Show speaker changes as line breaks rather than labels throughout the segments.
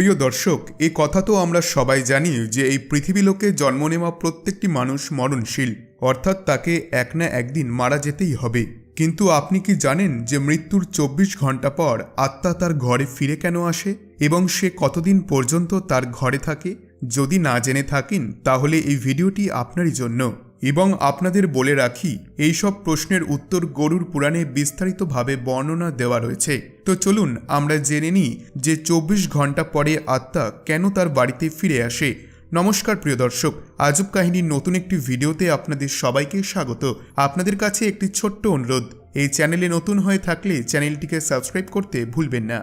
প্রিয় দর্শক এই কথা তো আমরা সবাই জানি যে এই পৃথিবী লোকে জন্ম নেওয়া প্রত্যেকটি মানুষ মরণশীল। অর্থাৎ তাকে এক না একদিন মারা যেতেই হবে। কিন্তু আপনি কি জানেন যে মৃত্যুর চব্বিশ ঘণ্টা পর আত্মা তার ঘরে ফিরে কেন আসে? এবং সে কতদিন পর্যন্ত তার ঘরে থাকে? যদি না জেনে থাকেন, তাহলে এই ভিডিওটি আপনারই জন্য। এবং আপনাদের বলে রাখি এই সব প্রশ্নের উত্তর গরুর পুরাণে বিস্তারিতভাবে বর্ণনা দেওয়া রয়েছে। তো চলুন আমরা জেনে নিই যে চব্বিশ ঘণ্টা পরে আত্মা কেন তার বাড়িতে ফিরে আসে। নমস্কার প্রিয় দর্শক, আজব কাহিনীর নতুন একটি ভিডিওতে আপনাদের সবাইকে স্বাগত। আপনাদের কাছে একটি ছোট্ট অনুরোধ, এই চ্যানেলে নতুন হয়ে থাকলে চ্যানেলটিকে সাবস্ক্রাইব করতে ভুলবেন না।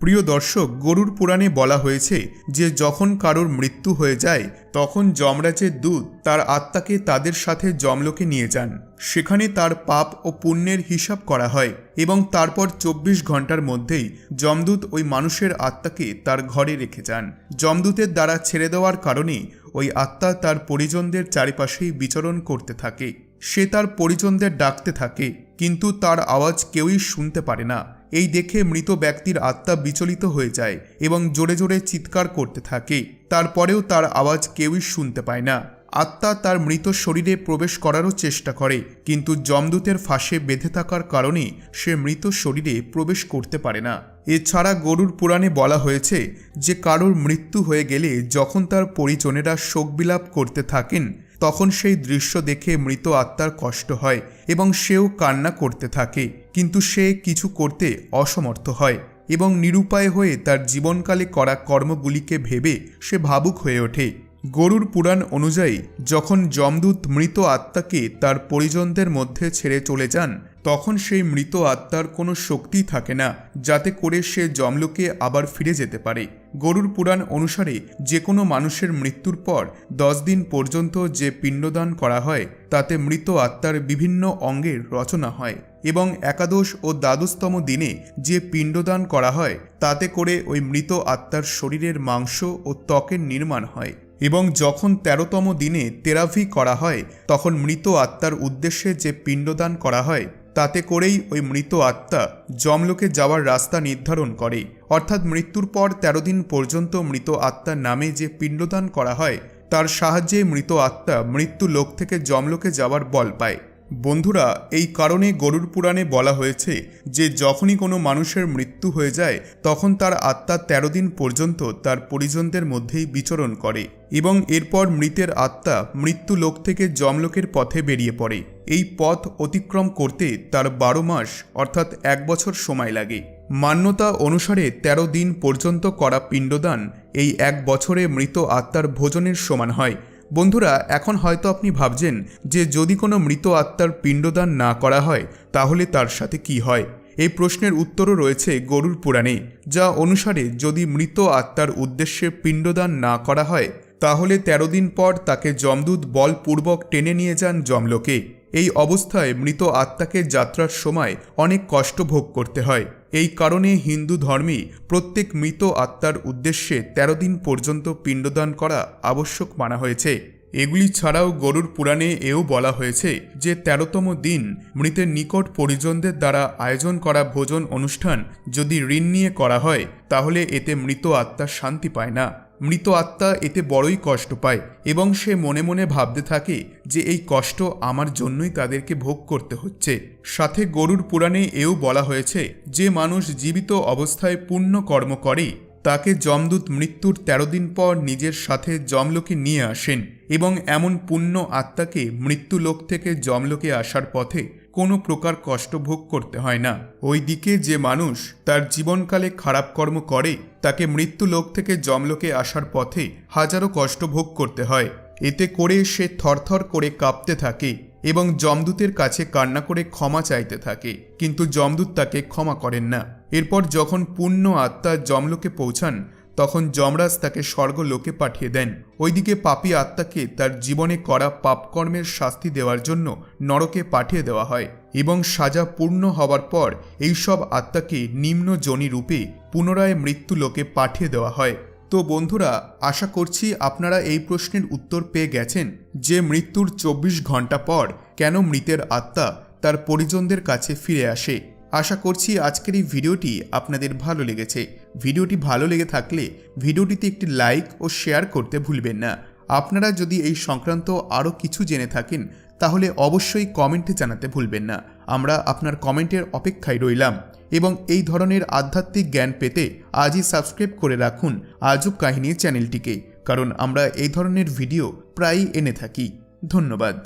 প্রিয় দর্শক, গরুর পুরাণে বলা হয়েছে যে যখন কারোর মৃত্যু হয়ে যায়, তখন যমরাজের দূত তার আত্মাকে তাদের সাথে যমলোকে নিয়ে যান। সেখানে তার পাপ ও পুণ্যের হিসাব করা হয় এবং তারপর চব্বিশ ঘণ্টার মধ্যেই যমদূত ওই মানুষের আত্মাকে তার ঘরে রেখে যান। যমদূতের দ্বারা ছেড়ে দেওয়ার কারণে ওই আত্মা তার পরিজনদের চারিপাশেই বিচরণ করতে থাকে। সে তার পরিজনদের ডাকতে থাকে, কিন্তু তার আওয়াজ কেউই শুনতে পারে না। এই দেখে মৃত ব্যক্তির আত্মা বিচলিত হয়ে যায় এবং জোরে জোরে চিৎকার করতে থাকে। তারপরেও তার আওয়াজ কেউই শুনতে পায় না। আত্মা তার মৃত শরীরে প্রবেশ করারও চেষ্টা করে, কিন্তু যমদূতের ফাঁসে বেঁধে থাকার কারণে সে মৃত শরীরে প্রবেশ করতে পারে না। এছাড়া গরুর পুরাণে বলা হয়েছে যে কারোর মৃত্যু হয়ে গেলে যখন তার পরিজনেরা শোকবিলাপ করতে থাকেন, তখন সেই দৃশ্য দেখে মৃত আত্মার কষ্ট হয় এবং সেও কান্না করতে থাকে, কিন্তু সে কিছু করতে অসমর্থ হয় এবং নিরুপায় হয়ে তার জীবনকালে করা কর্মগুলিকে ভেবে সে ভাবুক হয়ে ওঠে। গরুর পুরাণ অনুযায়ী, যখন যমদূত মৃত আত্মাকে তার পরিজনদের মধ্যে ছেড়ে চলে যান, তখন সেই মৃত আত্মার কোনো শক্তি থাকে না, যাতে করে সে জমলোকে আবার ফিরে যেতে পারে। গরুর পুরাণ অনুসারে, যে কোনো মানুষের মৃত্যুর পর, দশ দিন পর্যন্ত যে পিণ্ডদান করা হয়, তাতে মৃত আত্মার বিভিন্ন অঙ্গের রচনা হয় এবং একাদশ ও দ্বাদশতম দিনে যে পিণ্ডদান করা হয়, তাতে করে ওই মৃত আত্মার শরীরের মাংস ও ত্বকের নির্মাণ হয়। এবং যখন তেরোতম দিনে তেরাভি করা হয়, তখন মৃত আত্মার উদ্দেশ্যে যে পিণ্ডদান করা হয়, তাতে করেই ওই মৃত আত্মা যমলোকে যাওয়ার রাস্তা নির্ধারণ করে। অর্থাৎ মৃত্যুর পর তেরো দিন পর্যন্ত মৃত আত্মার নামে যে পিণ্ডদান করা হয়, তার সাহায্যে মৃত আত্মা মৃত্যু লোক থেকে যমলোকে যাওয়ার বল পায়। বন্ধুরা, এই কারণে গরুর পুরাণে বলা হয়েছে যে, যখনই কোনো মানুষের মৃত্যু হয়ে যায়, তখন তার আত্মা তেরো দিন পর্যন্ত তার পরিজনদের মধ্যেই বিচরণ করে এবং এরপর মৃতের আত্মা মৃত্যু লোক থেকে যমলোকের পথে বেরিয়ে পড়ে। এই পথ অতিক্রম করতে তার বারো মাস, অর্থাৎ এক বছর সময় লাগে। মান্যতা অনুসারে ১৩ দিন পর্যন্ত করা পিণ্ডদান এই এক বছরে মৃত আত্মার ভোজনের সমান হয়। বন্ধুরা, এখন হয়তো আপনি ভাবছেন যে যদি কোনো মৃত আত্মার পিণ্ডদান না করা হয়, তাহলে তার সাথে কি হয়? এই প্রশ্নের উত্তরও রয়েছে গরুর পুরাণে, যা অনুসারে যদি মৃত আত্মার উদ্দেশ্যে পিণ্ডদান না করা হয়, তাহলে ১৩ দিন পর তাকে যমদূত বলপূর্বক টেনে নিয়ে যান যমলোকে। এই অবস্থায় মৃত আত্মাকে যাত্রার সময় অনেক কষ্ট ভোগ করতে হয়। এই কারণে হিন্দু ধর্মে প্রত্যেক মৃত আত্মার উদ্দেশ্যে ১৩ দিন পর্যন্ত পিণ্ডদান করা আবশ্যক মানা হয়েছে। এগুলি ছাড়াও গরুর পুরাণে এও বলা হয়েছে যে তেরোতম দিন মৃতের নিকট পরিজনদের দ্বারা আয়োজন করা ভোজন অনুষ্ঠান যদি ঋণ নিয়ে করা হয়, তাহলে এতে মৃত আত্মা শান্তি পায় না। মৃত আত্মা এতে বড়ই কষ্ট পায় এবং সে মনে মনে ভাবতে থাকে যে এই কষ্ট আমার জন্যই তাদেরকে ভোগ করতে হচ্ছে। সাথে গরুর পুরাণে এও বলা হয়েছে, যে মানুষ জীবিত অবস্থায় পুণ্য কর্ম করে, তাকে যমদূত মৃত্যুর তেরো দিন পর নিজের সাথে যমলোকে নিয়ে আসেন এবং এমন পুণ্য আত্মাকে মৃত্যুলোক থেকে যমলোকে আসার পথে কোনো প্রকার কষ্ট ভোগ করতে হয় না। ওই দিকে যে মানুষ তার জীবনকালে খারাপ কর্ম করে, তাকে মৃত্যুলোক থেকে যমলোকে আসার পথে হাজারো কষ্ট ভোগ করতে হয়। এতে করে সে থরথর করে কাঁপতে থাকে এবং যমদূতের কাছে কান্না করে ক্ষমা চাইতে থাকে। কিন্তু যমদূত তাকে ক্ষমা করেন না। এরপর যখন পূর্ণ আত্মা যমলোকে পৌঁছান তখন যমরাজ তাকে স্বর্গলোকে পাঠিয়ে দেন। ওইদিকে পাপী আত্মাকে তার জীবনে করা পাপকর্মের শাস্তি দেওয়ার জন্য নরকে পাঠিয়ে দেওয়া হয় এবং সাজা পূর্ণ হওয়ার পর এইসব আত্মাকে নিম্ন জনি রূপে পুনরায় মৃত্যু লোকে পাঠিয়ে দেওয়া হয়। তো বন্ধুরা, আশা করছি আপনারা এই প্রশ্নের উত্তর পেয়ে গেছেন যে মৃত্যুর চব্বিশ ঘণ্টা পর কেন মৃতের আত্মা তার পরিজনদের কাছে ফিরে আসে। আশা করছি আজকের এই ভিডিওটি আপনাদের ভালো লেগেছে। ভিডিওটি ভালো লেগে থাকলে ভিডিওটিতে একটি লাইক ও শেয়ার করতে ভুলবেন না। আপনারা যদি এই সংক্রান্ত আরও কিছু জেনে থাকেন, তাহলে অবশ্যই কমেন্টে জানাতে ভুলবেন না। আমরা আপনার কমেন্টের অপেক্ষায় রইলাম এবং এই ধরনের আধ্যাত্মিক জ্ঞান পেতে আজই সাবস্ক্রাইব করে রাখুন আজব কাহিনী চ্যানেলটিকে, কারণ আমরা এই ধরনের ভিডিও প্রায়ই এনে থাকি। ধন্যবাদ।